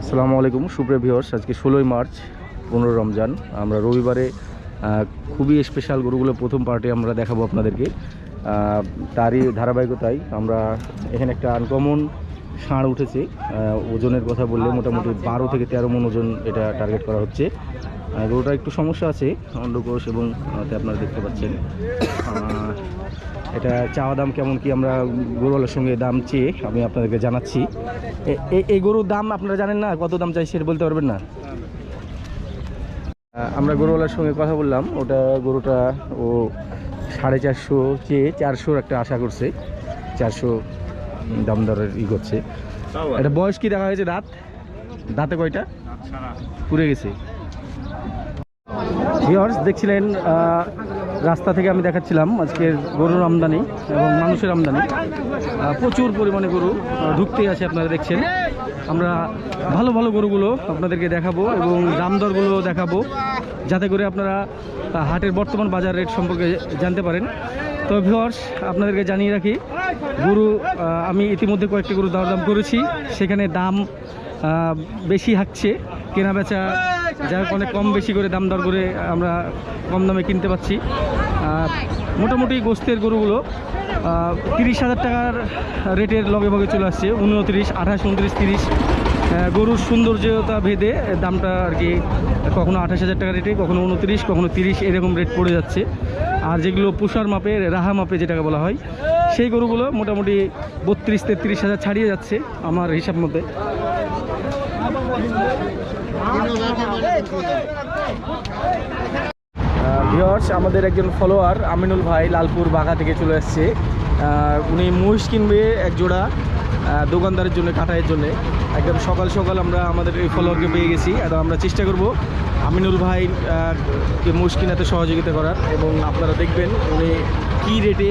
আসসালামু আলাইকুম সুপ্রিয় ভিউয়ার্স আজকে ষোলোই মার্চ পনেরো রমজান। আমরা রবিবারে খুবই স্পেশাল গরুগুলো প্রথম পার্টি আমরা দেখাবো আপনাদেরকে। তারই ধারাবাহিকতায় আমরা এখানে একটা আনকমন ষাঁড় উঠেছে। ওজনের কথা বললে মোটামুটি বারো থেকে তেরো মন ওজন এটা টার্গেট করা হচ্ছে। গরুটা একটু সমস্যা আছে অন্ডকোষ এবং আপনারা দেখতে পাচ্ছেন। এটা চাওয়া দাম কেমন কি আমরা গরুওয়ালার সঙ্গে দাম চেয়ে আমি আপনাদেরকে জানাচ্ছি। এই গরুর দাম আপনারা জানেন না? কত দাম চাই সেটা বলতে পারবেন না? আমরা গরুওয়ালার সঙ্গে কথা বললাম। ওটা গরুটা ও সাড়ে চারশো চেয়ে চারশোর একটা আশা করছে। চারশো দাম দরের ই করছে। এটা বয়স কি দেখা হয়েছে দাঁত? দাঁতে কয়টা? পুড়ে গেছে। দেখছিলেন রাস্তা থেকে আমি দেখাচ্ছিলাম আজকের গরুর আমদানি এবং মানুষের আমদানি। প্রচুর পরিমাণে গরু ঢুকতেই আছে আপনারা দেখছেন। আমরা ভালো ভালো গরুগুলো আপনাদেরকে দেখাবো এবং দাম দরগুলো দেখাবো, যাতে করে আপনারা হাটের বর্তমান বাজার রেট সম্পর্কে জানতে পারেন। তো ভিওর্স আপনাদেরকে জানিয়ে রাখি, গরু আমি ইতিমধ্যে কয়েকটি গরু দরদাম করেছি। সেখানে দাম বেশি হাঁকছে কেনা বেচা যাই হোক অনেক কম বেশি করে দাম দর করে আমরা কম দামে কিনতে পাচ্ছি। মোটামুটি গোস্তের গরুগুলো তিরিশ হাজার টাকার রেটের লগে ভগে চলে আসছে, উনত্রিশ, আঠাশ, উনত্রিশ, তিরিশ। গরুর সৌন্দর্যতা ভেদে দামটা আর কি কখনো আঠাশ হাজার টাকা রেটে, কখনো উনত্রিশ, কখনো তিরিশ এরকম রেট পড়ে যাচ্ছে। আর যেগুলো পুষার মাপে রাহা মাপে যেটাকে বলা হয়, সেই গরুগুলো মোটামুটি বত্রিশ, তেত্রিশ হাজার ছাড়িয়ে যাচ্ছে আমার হিসাব মতে। ভিওর্স আমাদের একজন ফলোয়ার আমিনুল ভাই, লালপুর বাঘা থেকে চলে এসছে। উনি মহিষ কিনবে এক জোড়া দোকানদারের জন্য, কাটাইয়ের জন্য। একদম সকাল সকাল আমরা আমাদের এই ফলোয়ারকে পেয়ে গেছি এবং আমরা চেষ্টা করব আমিনুল ভাই মহিষ কিনাতে সহযোগিতা করার, এবং আপনারা দেখবেন উনি কী রেটে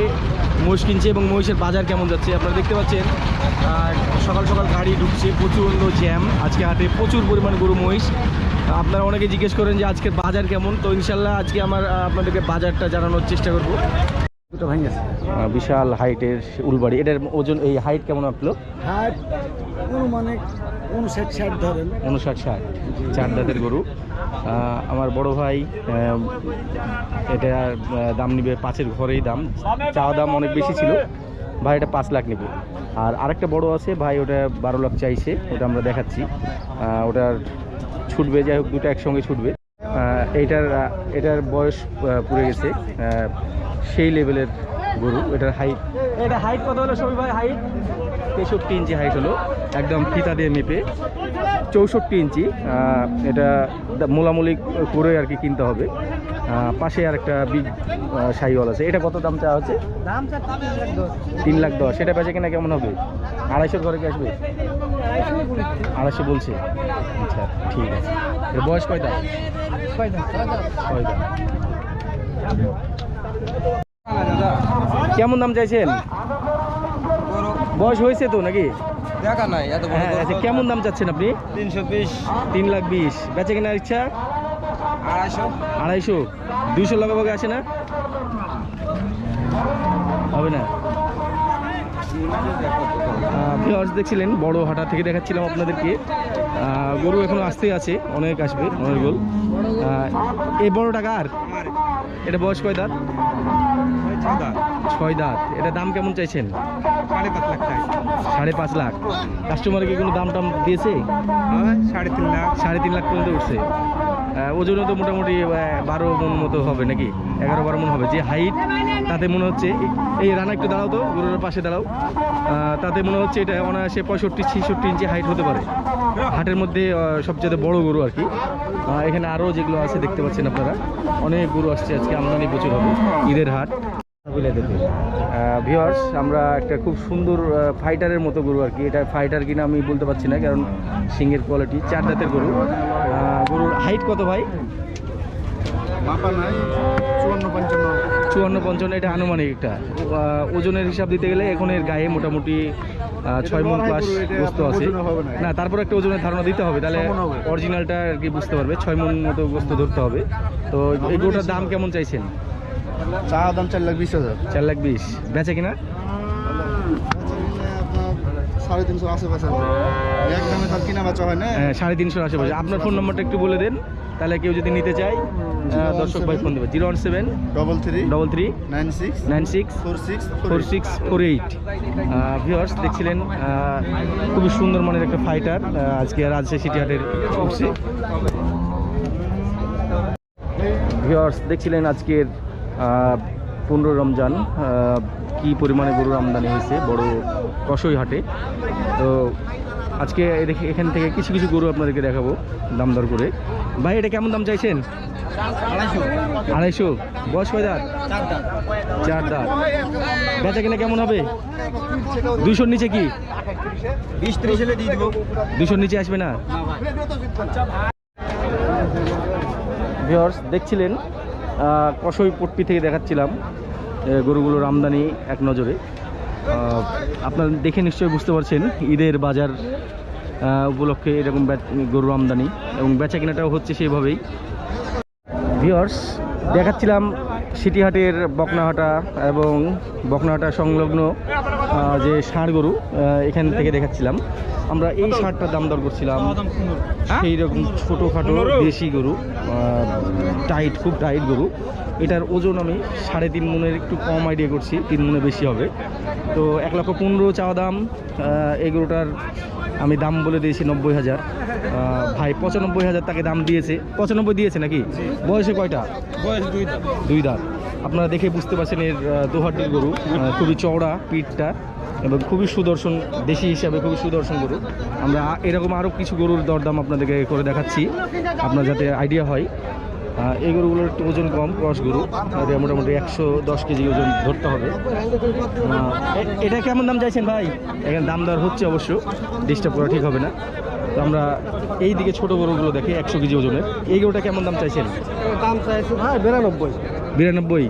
মহিষ কিনছে এবং মহিষের বাজার কেমন যাচ্ছে আপনারা দেখতে পাচ্ছেন। সকাল সকাল গাড়ি ঢুকছে প্রচণ্ড জ্যাম আজকে হাটে প্রচুর পরিমাণ গরু মহিষ। আপনারা অনেকে জিজ্ঞেস করেন যে আজকের বাজার কেমন? তো ইনশাল্লাহ আজকে আমার আপনাদেরকে বাজারটা জানানোর চেষ্টা করব। বিশাল হাইটের উলবাড়ি। এটার ওজন এই হাইট কেমন আপলো হাট অনুমানিক উনষাট ষাট ধরেন। উনষাট ষাট চার দাঁতের গরু। আমার বড় ভাই এটা দাম নিবে পাঁচের ঘরেই দাম। চাওয়া দাম অনেক বেশি ছিল। ভাই এটা পাঁচ লাখ নেবে। আর আরেকটা বড় আছে ভাই ওটা বারো লাখ চাইছে ওটা আমরা দেখাচ্ছি। ওটার ছুটবে যাই হোক দুটো একসঙ্গে ছুটবে। আহ, এইটার এটার বয়স পুড়ে গেছে। সেই লেভেলের গরু এটার হাইট এটা হাইট কত হলো সবই ভাই? হাইট তেষট্টি ইঞ্চি হাইট হলো একদম ফিতা দিয়ে মেপে। চৌষট্টি ইঞ্চি এটা মোলামুলি করে আর কি কিনতে হবে। পাশে আর একটা বিগ সাইওয়াল আছে। এটা কত দাম চাওয়া হচ্ছে? তিন লাখ দশ। সেটা বেচে কিনা কেমন হবে? আড়াইশোর ঘরে কি আসবে? আড়াইশো বলছে। আচ্ছা ঠিক আছে। এর বয়স কয়টা? দাম কেমন দাম চাইছেন? বয়স হয়েছে তো নাকি? দেখা নাই এত হ্যাঁ আচ্ছা কেমন দাম চাচ্ছেন আপনি? তিনশো বিশ। তিন লাখ বিশ। বেচে কেনার ইচ্ছা? আড়াইশো। আড়াইশো। দুইশো লগাভাগে আসে না? হবে না? ভিওয়ার্স দেখছিলেন বড় হাটা থেকে দেখাচ্ছিলাম আপনাদেরকে। গরু এখনও আসতেই আছে অনেক আসবে অনেক গোল এই বড় টাকা আর এটা বয়স কয় দাঁত। ছয় দাঁত? এটা দাম কেমন চাইছেন? সাড়ে পাঁচ লাখ। সাড়ে পাঁচ লাখ কাস্টমার কি কোনো দাম টাম দিয়েছে? সাড়ে তিন লাখ সাড়ে তিন লাখ পর্যন্ত উঠছে। ওজনও তো মোটামুটি বারো মন মতো হবে নাকি? এগারো বারো মন হবে। যে হাইট তাতে মনে হচ্ছে, এই রানা একটু দাঁড়াও তো, গরুর পাশে দাঁড়াও। তাতে মনে হচ্ছে এটা অনায়াসে পঁয়ষট্টি, ছেষট্টি ইঞ্চি হাইট হতে পারে। হাটের মধ্যে সবচেয়ে বড় গরু আর কি। এখানে আরও যেগুলো আছে দেখতে পাচ্ছেন আপনারা। অনেক গরু আসছে আজকে, আমদানি প্রচুর হবে। ঈদের হাট। ভিওয়ার্স আমরা একটা খুব সুন্দর ফাইটারের মতো গরু আর কি। এটা ফাইটার কিনা আমি বলতে পারছি না কারণ সিংয়ের কোয়ালিটি চার দাঁতের গরু। গরুর হাইট কত ভাই? চুয়ান্ন পঞ্চান্ন এটা আনুমানিক একটা। ওজনের হিসাব দিতে গেলে এখন এর গায়ে মোটামুটি ছয় মন প্লাস গোস্ত আছে। না। তারপর একটা ওজনের ধারণা দিতে হবে তাহলে। অরিজিনালটা আর কি বুঝতে পারবে। ছয় মন মতো গোস্ত ধরতে হবে। তো এই গরুটার দাম কেমন চাইছেন? চা দাম চার লাখ বিশ হাজার। চার লাখ বিশ। বেচে কিনা? সাড়ে তিনশো আশেপাশে। এক দামে তার কিনা বেচা হয় না? হ্যাঁ, সাড়ে তিনশোর আশেপাশে। আপনার ফোন নম্বরটা একটু বলে দেন। তাহলে কেউ যদি নিতে চায় দর্শক ভাই ফোন দেবে। Zero one seven double three double three nine six nine six four six four six four eight. Viewers দেখছিলেন খুবই সুন্দর মানের একটা ফাইটার আজকে রাজশাহী সিটি হাটের ভিওয়ার্স দেখছিলেন আজকের পনেরো রমজান কি পরিমাণে গরুর আমদানি হয়েছে বড় কসই হাটে। তো আজকে এখান থেকে কিছু কিছু গরু আপনাদেরকে দেখাবো দাম দর করে। ভাই এটা কেমন দাম চাইছেন? আড়াইশো। বয়স কয় দাঁত? চার দাঁত। বেচা কিনা কেমন হবে? দুশোর নিচে কি? দুশোর নিচে আসবে না? ভিওর্স দেখছিলেন কসই পট্টি থেকে দেখাচ্ছিলাম গরুগুলোর আমদানি এক নজরে। আপনারা দেখে নিশ্চয়ই বুঝতে পারছেন, ঈদের বাজার উপলক্ষে এরকম গরুর আমদানি এবং বেচা কেনাটাও হচ্ছে সেইভাবেই। ভিওর্স দেখাচ্ছিলাম সিটিহাটের বকনাহাটা এবং বকনাহাটা সংলগ্ন যে ষাঁড় গরু এখান থেকে দেখাচ্ছিলাম। আমরা এই ষাঁড়টার দাম দর করছিলাম সেই রকম ছোটোখাটো দেশি গরু টাইট খুব টাইট গরু। এটার ওজন আমি সাড়ে তিন মনের একটু কম আইডিয়া করছি তিন মনে বেশি হবে। তো এক লক্ষ পনেরো চাওয়া দাম এই গরুটার আমি দাম বলে দিয়েছি নব্বই হাজার। ভাই পঁচানব্বই হাজার তাকে দাম দিয়েছে। পঁচানব্বই দিয়েছে নাকি? বয়সে কয়টা? বয়স দুই দাম দুই দাঁত। আপনারা দেখে বুঝতে পারছেন এর দোহাটির গরু খুবই চওড়া পিঠটা। এবং খুবই সুদর্শন, দেশি হিসাবে খুবই সুদর্শন গরু। আমরা এরকম আরও কিছু গরুর দরদাম আপনাদেরকে করে দেখাচ্ছি। আপনার যাতে আইডিয়া হয় এই গরুগুলোর একটু ওজন কম ক্রস গরু। এটা মোটামুটি একশো দশ কেজি ওজন ধরতে হবে। এটা কেমন দাম চাইছেন ভাই? এখানে দাম দর হচ্ছে অবশ্য ডিস্টার্ব করা ঠিক হবে না। তো আমরা এই দিকে ছোট গরুগুলো দেখি, একশো কেজি ওজনের। এই গরুটা কেমন দাম চাইছেন? দাম চাইছে ভাই বিরানব্বই। বিরানব্বই।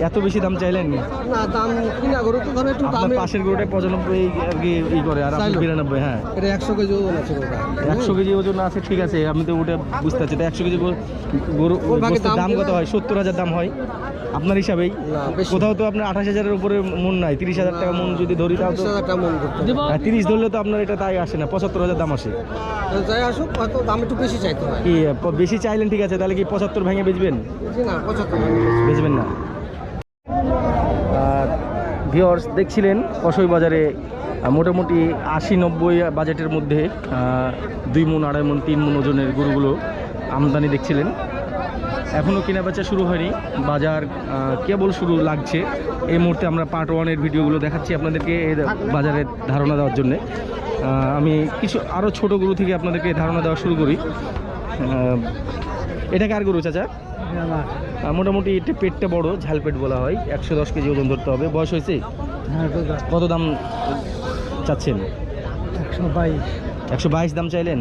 এত বেশি দাম চাইলেন? না দাম কিনা গরু তো ধরো একটু আপনার দামে পাশের গরুটা পঁচানব্বই আর কি ই করে আর আপনি বিরানব্বই হ্যাঁ। এটা একশো কেজি ওজন আছে একশো কেজি ওজন আছে ঠিক আছে আমি তো ওটা বুঝতে পারছি। একশো কেজি গরু- দাম কত হয়? সত্তর হাজার দাম হয়। আপনার হিসাবেই। কোথাও তো আপনার আঠাশ হাজারের উপরে মন নাই তিরিশ হাজার টাকা মন যদি ধরি তাও তো তিরিশ ধরলে তো আপনার এটা তাই আসে না পঁচাত্তর হাজার দাম আসে। তো যাই আসুক হয়তো দাম একটু বেশি চাইতে হয়। কি বেশি চাইলেন ঠিক আছে তাহলে কি পঁচাত্তর ভেঙে বেচবেন? না পঁচাত্তর। বেচবেন না। ভিওর্স দেখছিলেন কসই বাজারে মোটামুটি আশি নব্বই বাজেটের মধ্যে দুই মন, আড়াই মন, তিন মন ওজনের গরুগুলো আমদানি দেখছিলেন। এখনও কেনা বেচা শুরু হয়নি। বাজার কেবল শুরু লাগছে। এই মুহূর্তে আমরা পার্ট ওয়ানের ভিডিওগুলো দেখাচ্ছি আপনাদেরকে বাজারের ধারণা দেওয়ার জন্যে। আমি কিছু আরও ছোট গরু থেকে আপনাদেরকে ধারণা দেওয়া শুরু করি। এটা কার গরু চাচা? মোটামুটি এটা পেটটা বড় ঝাল পেট বলা হয়। একশো দশ কেজি ওজন ধরতে হবে। বয়স হয়েছে? কত দাম চাচ্ছেন? একশো বাইশ। একশো বাইশ দাম চাইলেন?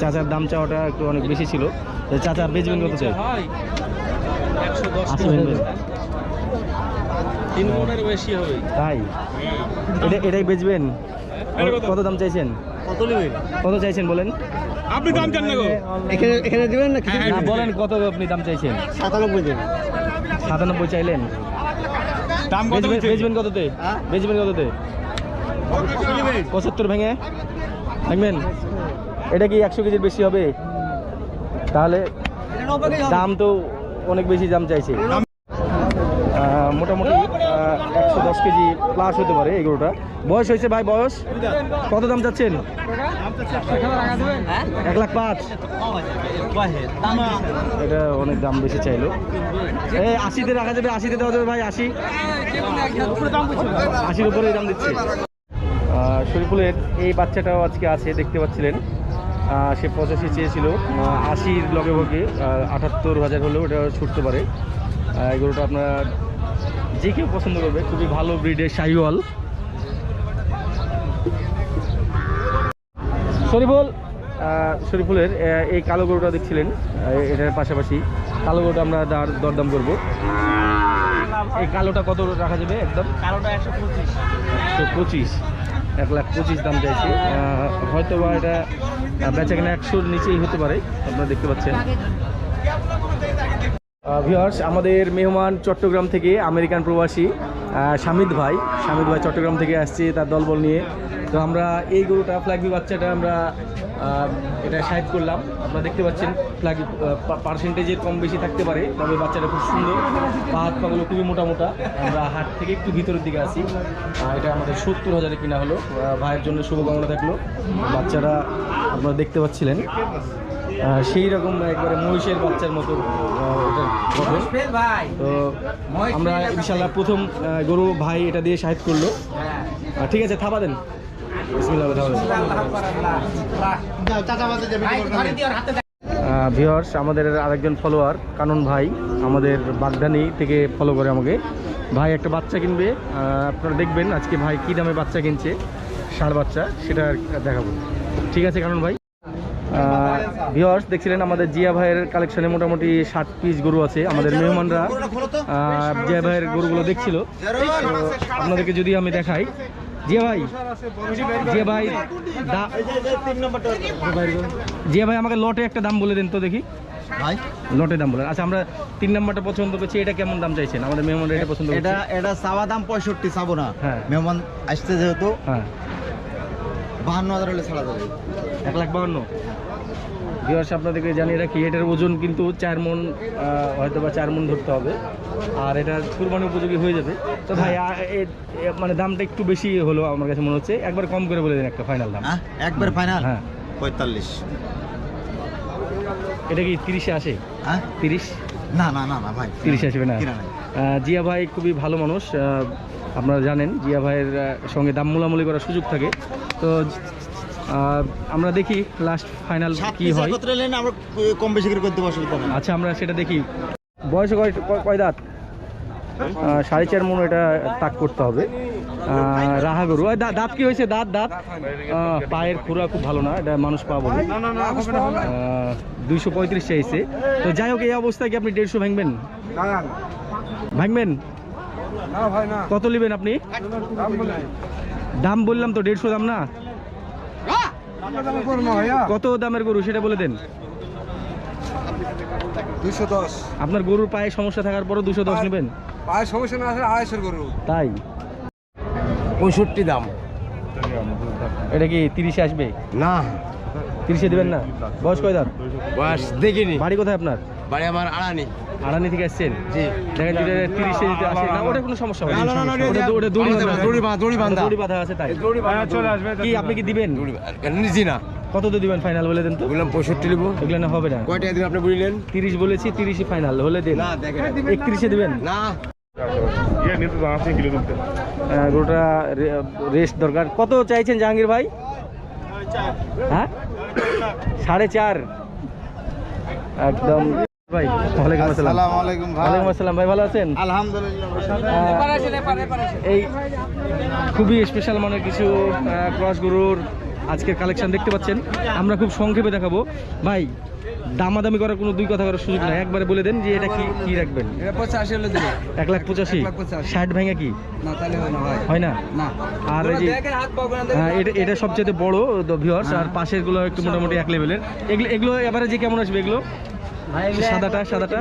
চাচার দাম চাওয়াটা একটু অনেক বেশি ছিল। চাচা বেচবেন কত চাই? তাই? এটা এটাই বেচবেন? কত দাম চাইছেন? কত নেবেন? কত চাইছেন বলেন? আপনি দাম জান না গো। এখানে এখানে দিবেন না কিছু? না বলেন কত আপনি দাম চাইছেন? সাতানব্বই দেবেন সাতানব্বই চাইলেন। দাম কত বেচবেন কততে? হ্যাঁ? বেচবেন কততে? পঁচাত্তর ভেঙে? ভাঙবেন? এটা কি একশো কেজির বেশি হবে? তাহলে দাম তো অনেক বেশি দাম চাইছে। আহ, মোটামুটি একশো দশ কেজি প্লাস হতে পারে এগুলোটা বয়স হয়েছে ভাই বয়স? কত দাম চাচ্ছেন? এক লাখ পাঁচ। এটা অনেক দাম বেশি চাইলো। এই আশিতে রাখা যাবে আশিতে দেওয়া যাবে ভাই আশি। আশির উপরেই দাম দিচ্ছে। শরীফুলের এই বাচ্চাটাও আজকে আছে দেখতে পাচ্ছিলেন। সে পঁচাশি চেয়েছিল। আশির লগে ভগে আটাত্তর হাজার হলেও এটা ছুটতে পারে। এই গরুটা আপনার যে কেউ পছন্দ করবে খুবই ভালো ব্রিডের শাহিওয়াল। শরীফুল শরীফুলের এই কালো গরুটা দেখছিলেন এটার পাশাপাশি কালো গরুটা আমরা দার- দরদাম করব। এই কালোটা কত রাখা যাবে একদম? কালোটা একশো পঁচিশ। একশো পঁচিশ। এক লাখ পঁচিশ দাম চাইছে। হয়তো বা এটা বেচা কিনা একশোর নিচেই হতে পারে আপনারা দেখতে পাচ্ছেন। ভিউয়ার্স আমাদের মেহমান চট্টগ্রাম থেকে আমেরিকান প্রবাসী শামিদ ভাই। শামিদ ভাই চট্টগ্রাম থেকে আসছে তার দলবল নিয়ে। তো আমরা এই গরুটা ফ্ল্যাগবি বাচ্চাটা আমরা এটা সাইড করলাম। আপনারা দেখতে পাচ্ছেন ফ্ল্যাগ পার্সেন্টেজের কম বেশি থাকতে পারে, তবে বাচ্চাটা খুব সুন্দর। পা, হাত পাগুলো খুবই মোটা মোটা। আমরা হাট থেকে একটু ভিতরের দিকে আসি এটা আমাদের সত্তর হাজারে কিনা হলো। ভাইয়ের জন্য শুভকামনা থাকল। বাচ্চারা আপনারা দেখতে পাচ্ছিলেন। সেই রকম একবারে মহিষের বাচ্চার মতো তো আমরা ইনশাল্লাহ প্রথম গরু ভাই এটা দিয়ে সাহেব করল। ঠিক আছে থাবা দেন। বিসমিল্লাহ ভিওর্স আমাদের আরেকজন ফলোয়ার কানন ভাই আমাদের বাগদানি থেকে ফলো করে আমাকে। ভাই একটা বাচ্চা কিনবে। আপনারা দেখবেন আজকে ভাই কী দামে বাচ্চা কিনছে ষাঁড় বাচ্চা সেটা দেখাবো। ঠিক আছে কানন ভাই? ভিওর্স দেখছিলেন আমাদের জিয়া ভাইয়ের কালেকশনে মোটামুটি ষাট পিস গরু আছে আমাদের মেহমানরা। জিয়া ভাইয়ের গরুগুলো দেখছিল। আপনাদেরকে যদি আমি দেখাই। জিয়া ভাই জিয়া ভাই দা- জিয়া ভাই আমাকে লটে একটা দাম বলে দেন তো দেখি। ভাই? লটে দাম বলেন আচ্ছা আমরা তিন নাম্বারটা পছন্দ করছি। এটা কেমন দাম চাইছেন? আমাদের এটা পছন্দ এটা এটা চাওয়া দাম পঁয়ষট্টি চাবো না। হ্যাঁ। মেহমান আসতে যেহেতু হ্যাঁ। বাহান্ন হাজার হলে ছাড়া যাবে। এক লাখ বাহান্ন? ভিউয়ার্স আপনাদেরকে জানিয়ে রাখি এটার ওজন কিন্তু চার মন হয়তো বা চার মন ধরতে হবে। আর এটা কুরবানি উপযোগী হয়ে যাবে। তো ভাই এ- মানে দামটা একটু বেশি হলো আমার কাছে মনে হচ্ছে। একবার কম করে বলে দিন একটা ফাইনাল দাম। হ্যাঁ? একবার ফাইনাল হ্যাঁ। পঁয়তাল্লিশ। এটা কি তিরিশে আসে? হ্যাঁ? তিরিশ? না না না না ভাই তিরিশ আসবে না? জিয়া ভাই খুবই ভালো মানুষ। আপনারা জানেন জিয়া ভাইয়ের সঙ্গে দাম মোলামুলি করার সুযোগ থাকে। তো আমরা দেখি লাস্ট ফাইনাল কি হয়। আমরা কম বেশি করে করতে অসুবিধা আচ্ছা আমরা সেটা দেখি। বয়সে কয় দাঁত? সাড়ে চার মন এটা তাক করতে হবে। রাহা গরু। ওই দা- দাঁত কি হয়েছে? দাঁত দাঁত? পায়ের খুরা খুব ভালো না এটা মানুষ পা বলে। দুইশো পঁয়ত্রিশ চাইছে। তো যাই হোক এই অবস্থায় কি আপনি দেড়শো ভাঙবেন? ভাঙবেন? কত নেবেন আপনি? দাম বললাম তো দেড়শো দাম না? কত দামের গরু সেটা বলে দেন? দুশো দশ। আপনার গরুর পায়ে সমস্যা থাকার পরও দুশো দশ নেবেন? পায়ের সমস্যা না আছে আড়াইশোর গরু। তাই? পঁয়ষট্টি দাম। এটা কি তিরিশে আসবে? না। তিরিশে দেবেন না? বয়স কয় দাম বয়স দেখিনি। বাড়ি কোথায় আপনার? বাড়ি আমার আড়ানি। আড়ানি থেকে আসছেন? জি। দেখেন যদি এটা তিরিশে আসে না ওটা কোনো সমস্যা হবে না, না, ওটা দৌ- ওটা দড়ি বাঁধা আছে। দড়ি বাঁধা- দড়ি বাঁধা। দড়ি বাঁধা আছে তাই। চলে আসবে কি আপনি কি দিবেন? নিজি না। কত তো দিবেন ফাইনাল বলে দেন তো? বললাম পঁয়ষট্টি নেব এগুলো না হবে না। কয়টা দিন আপনি বুঝলেন তিরিশ বলেছি তিরিশে ফাইনাল হলে দেন। না দেখেন। একত্রিশে দিবেন? না। আহ, গরুটা রেস্ট দরকার। কত চাইছেন জাহাঙ্গীর ভাই? হ্যাঁ? সাড়ে চার। একদম ভাই ওয়ালাইকুম আসসালাম আসসালামু আলাইকুম ভাই। ওয়ালাইকুম আসসালাম ভাই ভালো আছেন? আলহামদুলিল্লাহ এই খুবই স্পেশাল মানের কিছু ক্রস গরুর আজকের কালেকশন দেখতে পাচ্ছেন। আমরা খুব সংক্ষেপে দেখাবো। ভাই দামাদামি করার কোনো দুই কথা করার সুযোগ নাই। একবারে বলে দেন যে এটা কি কি রাখবেন? এক লাখ পঁচাশি। ষাট ভেঙে কি? হয় না হয়। আর এই যে হ্যাঁ, এটা সবচেয়ে বড় আর পাশেরগুলো একটু মোটামুটি এক লেভেলের এগুলো এগুলো এবারে যে কেমন আসবে এগুলো? সাদাটা সাদাটা?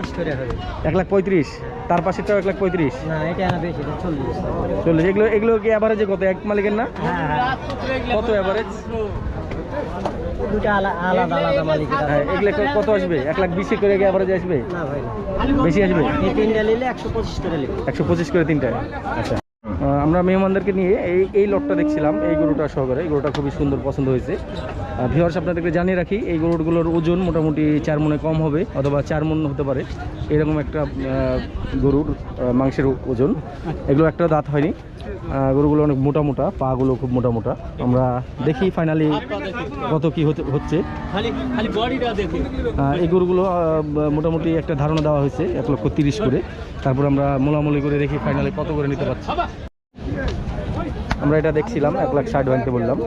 এক লাখ পঁয়ত্রিশ। তার পাশেরটাও এক লাখ পঁয়ত্রিশ? চল্লিশ। এগুলো এগুলো কি অ্যাভারেজে কত? এক মালিকের না? কত অ্যাভারেজ আলাদা আলাদা মালিক হ্যাঁ কত আসবে? এক লাখ বিশে করে অ্যাভারেজ আসবে? বেশি আসবে? তিনটা নিলে একশো পঁচিশ করে নেবে একশো পঁচিশ করে তিনটায় আচ্ছা। আহ, আমরা মেহমানদেরকে নিয়ে এই এই লটটা দেখছিলাম এই গরুটা সহকারে। এই গরুটা খুবই সুন্দর পছন্দ হয়েছে। ভিওয়ার্স আপনাদেরকে জানিয়ে রাখি এই গরুগুলোর ওজন মোটামুটি চার মনে কম হবে অথবা চার মন হতে পারে। এরকম একটা গরুর মাংসের ওজন। এগুলো একটা দাঁত হয়নি। গরুগুলো অনেক মোটা মোটা পাগুলো খুব মোটা মোটা আমরা দেখি ফাইনালি কত কি হচ্ছে। এই গরুগুলো মোটামুটি একটা ধারণা দেওয়া হয়েছে এক লক্ষ তিরিশ করে। তারপর আমরা মোলামুলি করে দেখি ফাইনালে কত করে নিতে পারছি। আমরা এটা দেখছিলাম এক লাখ ষাট ভাঙতে বললাম।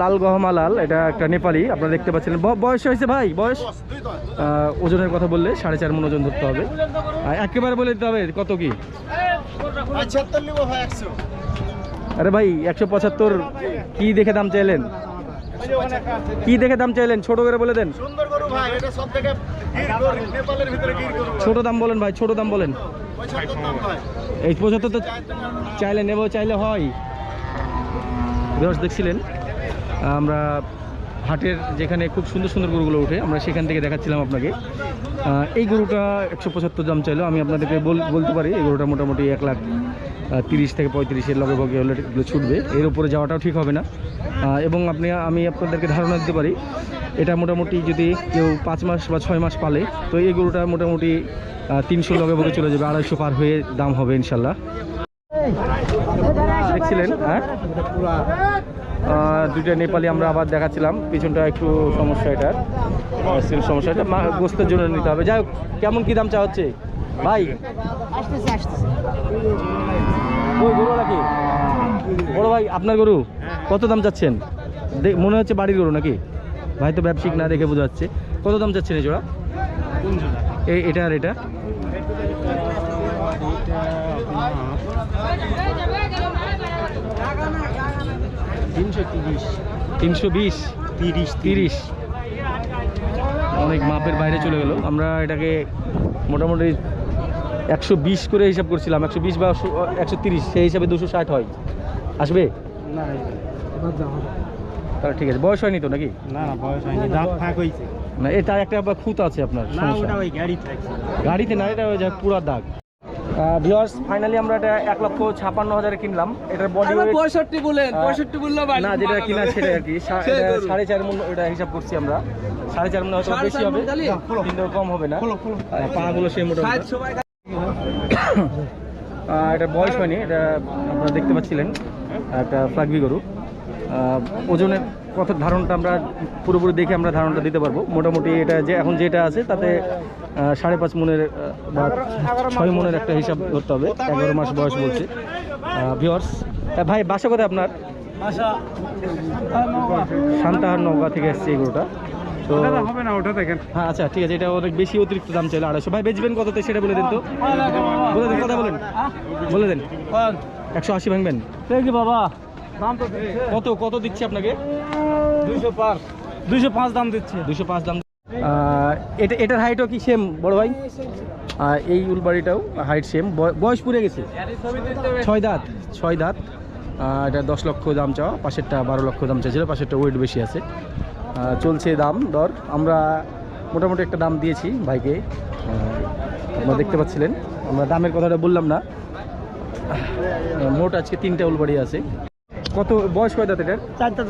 লাল গহমা লাল এটা একটা নেপালি আপনারা দেখতে পাচ্ছিলেন। বয়স হয়েছে ভাই বয়স? ওজনের কথা বললে সাড়ে চার মন ওজন ধরতে হবে। একেবারে বলে দিতে হবে কত কি? নেব আরে ভাই একশো পঁচাত্তর কি দেখে দাম চাইলেন? কি দেখে দাম চাইলেন? ছোট করে বলে দেন। ছোট দাম বলেন ভাই ছোট দাম বলেন। এই পঁচাত্তর তো চাইলে নেব চাইলে হয়। বিহস দেখছিলেন আমরা হাটের যেখানে খুব সুন্দর সুন্দর গরুগুলো ওঠে আমরা সেখান থেকে দেখাচ্ছিলাম আপনাকে। এই গরুটা একশো পঁচাত্তর দাম চাইলো আমি আপনাদেরকে বল- বলতে পারি এই গরুটা মোটামুটি এক লাখ তিরিশ থেকে পঁয়ত্রিশের লগে ভগে হলে এগুলো ছুটবে। এর উপরে যাওয়াটাও ঠিক হবে না। এবং আপনি আমি আপনাদেরকে ধারণা দিতে পারি এটা মোটামুটি যদি কেউ পাঁচ মাস বা ছয় মাস পালে তো এই গরুটা মোটামুটি তিনশো লগে ভগে চলে যাবে আড়াইশো পার হয়ে দাম হবে ইনশাল্লাহ। দেখছিলেন? হ্যাঁ? দুইটা নেপালি আমরা আবার দেখাচ্ছিলাম। পিছনটা একটু সমস্যা এটা সিল সমস্যা এটা। মা- গোস্তের জন্য নিতে হবে। যাই হোক কেমন কী দাম চা হচ্ছে? ভাই। ওই গরু নাকি? বড় ভাই আপনার গরু? কত দাম চাচ্ছেন? মনে হচ্ছে বাড়ির গরু নাকি? ভাই তো ব্যবসায়িক না দেখে বোঝা যাচ্ছে। কত দাম চাচ্ছেন এই জোড়া? এই এটা আর এটা? তিনশো বিশ? তিরিশ তিরিশ। অনেক মাপের বাইরে চলে গেল। আমরা এটাকে মোটামুটি একশো বিশ করে হিসাব করছিলাম। একশো বিশ বা একশো তিরিশ সেই হিসাবে দুশো ষাট হয়। আসবে? তাহলে ঠিক আছে। বয়স হয়নি তো নাকি? না না বয়স হয়নি। দাঁত ফাঁক হয়েছে না এটা একটা খুঁত আছে আপনার গাড়িতে না এটা পুরা দাগ। ভিওয়ার্স ফাইনালি আমরা এটা এক লক্ষ ছাপান্ন হাজারে কিনলাম। এটার বডি পঁয়ষট্টি বলেন পঁয়ষট্টি বলল না যেটা কিনা সেটা আর কি সাড়ে চার মূল্য এটা হিসাব করছি আমরা। সাড়ে চার মূল্য হয়তো বেশি হবে কিন্তু কম হবে না। পাগুলো সেই মোটা এটা বয়স হয়নি এটা আপনারা দেখতে পাচ্ছিলেন। একটা ফ্লাগবি গরু। ওজনের কত ধারণটা আমরা পুরোপুরি দেখে আমরা ধারণটা দিতে পারব। মোটামুটি এটা যে এখন যেটা আছে তাতে সাড়ে পাঁচ মনের বা ছয় মনের একটা হিসাব ধরতে হবে। এগারো মাস বয়স বলছে। ভিওর্স ভাই বাসা কোথায় আপনার? শান্তাহার নৌকা থেকে এসছে এই গরুটা। তো হবে না ওটা দেখেন। হ্যাঁ আচ্ছা ঠিক আছে এটা অনেক বেশি অতিরিক্ত দাম চাইলো। আড়াইশো। ভাই বেচবেন কততে সেটা বলে দেন তো। বলে দেন কথা বলেন। বলে দেন। একশো আশি ভাঙবেন? বাবা। কত কত দিচ্ছে আপনাকে? দুইশো পাঁচ দাম দিচ্ছে। দুশো পাঁচ দাম। এটা এটার হাইটও কি সেম বড় ভাই? এই উলবাড়িটাও হাইট সেম বয়স পুড়ে গেছে? ছয় দাঁত ছয় দাঁত। এটা দশ লক্ষ দাম চাওয়া পাশেরটা বারো লক্ষ দাম চাইছিল পাশেরটা ওয়েট বেশি আছে। চলছে দাম দর। আমরা মোটামুটি একটা দাম দিয়েছি ভাইকে। আপনারা দেখতে পাচ্ছিলেন। আমরা দামের কথাটা বললাম না। মোট আজকে তিনটা উলবাড়ি আছে। কত বয়স কয় দাঁত এটার? চার দাঁত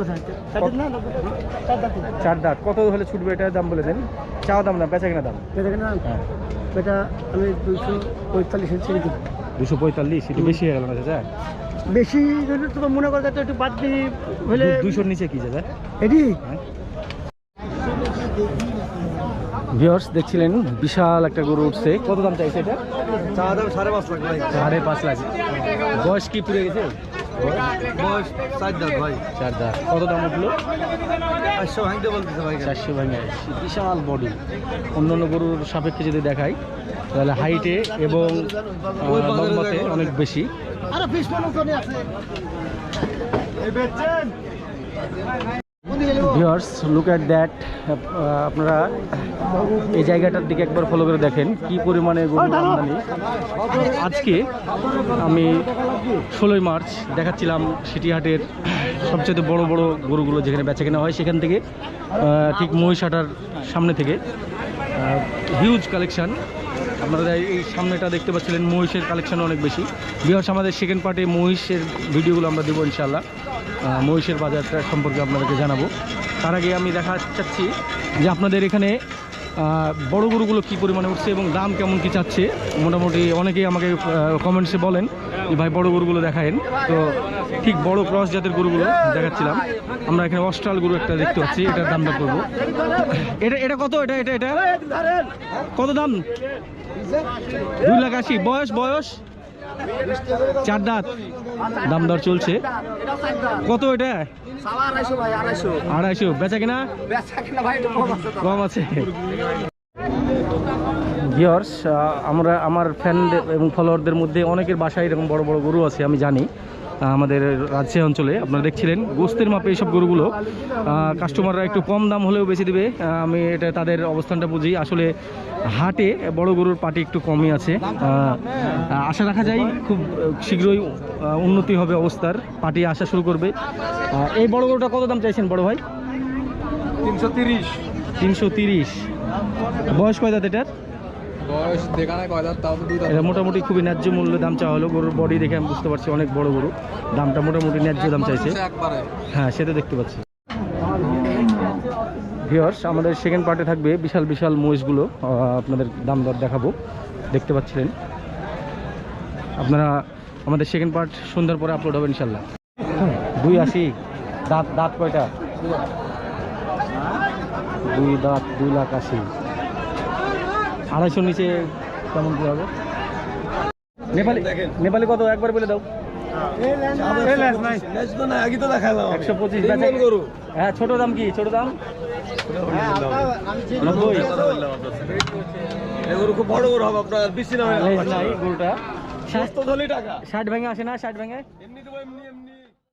চার দাঁত কত হলে ছুটবে এটার দাম বলে দেন। চাওয়া দাম না? বেচা কিনা দাম? হ্যাঁ। এটা আমি দুশো পঁয়তাল্লিশ ছেড়ে দিই দুশো পঁয়তাল্লিশ? একটু বেশি হয়ে গেল না চাচা? বেশি যদি তোমার মনে করো তো একটু বাদ দিয়ে হলে দুশোর নিচে কি চাচা? এটি? ভিওর্স দেখছিলেন? বিশাল একটা গরু উঠছে। কত দাম চাইছে এটা? চা দাম সাড়ে পাঁচ লাখ সাড়ে পাঁচ লাখ। বয়স কি পুড়ে গেছে? চার দাঁত কত দাম উঠল? চারশো ভাঙতে বলতেছে ভাই চারশো ভাঙে। বিশাল বডি অন্য অন্য গরুর সাপেক্ষে যদি দেখাই তাহলে হাইটে এবং লম্বাতে অনেক বেশি। আরে ভিউয়ার্স লুক অ্যাট দ্যাট আপনারা এই জায়গাটার দিকে একবার ফলো করে দেখেন কি পরিমাণে গরুর আমদানি। আজকে আমি ষোলোই মার্চ দেখাচ্ছিলাম সিটিহাটের সবচেয়ে বড় বড় গরুগুলো যেখানে বেচা কেনা হয় সেখান থেকে ঠিক মহিষাটার সামনে থেকে। হিউজ কালেকশন আপনারা এই সামনেটা দেখতে পাচ্ছিলেন, মহিষের কালেকশন অনেক বেশি। বিহার্স আমাদের সেকেন্ড পার্টে মহিষের ভিডিওগুলো আমরা দেবো ইনশাল্লাহ মহিষের বাজারটা সম্পর্কে আপনাদেরকে জানাব। তার আগে আমি দেখা চাচ্ছি যে আপনাদের এখানে বড় গরুগুলো কী পরিমাণে উঠছে এবং দাম কেমন কি চাচ্ছে? মোটামুটি অনেকেই আমাকে কমেন্টসে বলেন যে, ভাই, বড় গরুগুলো দেখায়েন। তো ঠিক বড় ক্রস জাতের গরুগুলো দেখাচ্ছিলাম। আমরা এখানে অস্ট্রাল গরু একটা দেখতে পাচ্ছি, এটার দামটা করব এটা এটা কত? এটা এটা এটা? কত দাম? দুই লাখ আশি। বয়স বয়স? চার দাঁত। দাম দর চলছে। কত এটা? আড়াইশো। বেচা কিনা? কম আছে। গিয়র্স আমরা, আমার ফ্যান এবং ফলোয়ারদের মধ্যে অনেকের বাসায় এরকম বড় বড় গরু আছে, আমি জানি। আমাদের রাজশাহী অঞ্চলে আপনারা দেখছিলেন গোস্তের মাপে এইসব গরুগুলো কাস্টমাররা একটু কম দাম হলেও বেশি দিবে। আমি এটা তাদের অবস্থানটা বুঝি। আসলে হাটে বড় গরুর পাটি একটু কমই আছে। আশা রাখা যায় খুব শীঘ্রই উন্নতি হবে অবস্থার। পাটি আসা শুরু করবে। এই বড় গরুটা কত দাম চাইছেন বড় ভাই? তিনশো তিরিশ। তিনশো তিরিশ। বয়স কয় দাঁত এটার? বয়স দেখা নাই কয় তাও দুই এটা মোটামুটি খুবই ন্যায্য মূল্য দাম চাওয়া হলো। গরুর বডি দেখে আমি বুঝতে পারছি অনেক বড় গরু। দামটা মোটামুটি ন্যায্য দাম চাইছে। হ্যাঁ সেটা দেখতে পাচ্ছি। ভিওর্স আমাদের সেকেন্ড পার্টে থাকবে বিশাল বিশাল মহিষগুলো। আপনাদের দাম দর দেখাবো। দেখতে পাচ্ছিলেন। আপনারা আমাদের সেকেন্ড পার্ট সন্ধ্যার পরে আপলোড হবে ইনশাল্লাহ দুই আশি। দাঁত দাঁত কয়টা? দুই দাঁত দুই লাখ আশি। আড়াইশোর নিচে কেমন কি হবে? নেপালি নেপালি কত? একবার বলে দাও। একশো পঁচিশ হ্যাঁ ছোট দাম কি? ছোট দাম? নব্বই। খুব বড় গরু হবে আপনার বেশি না গরুটা। স্বাস্থ্য ধলি টাকা। ষাট ভেঙে আসে না? ষাট ভেঙে? এমনি তো এমনি এমনি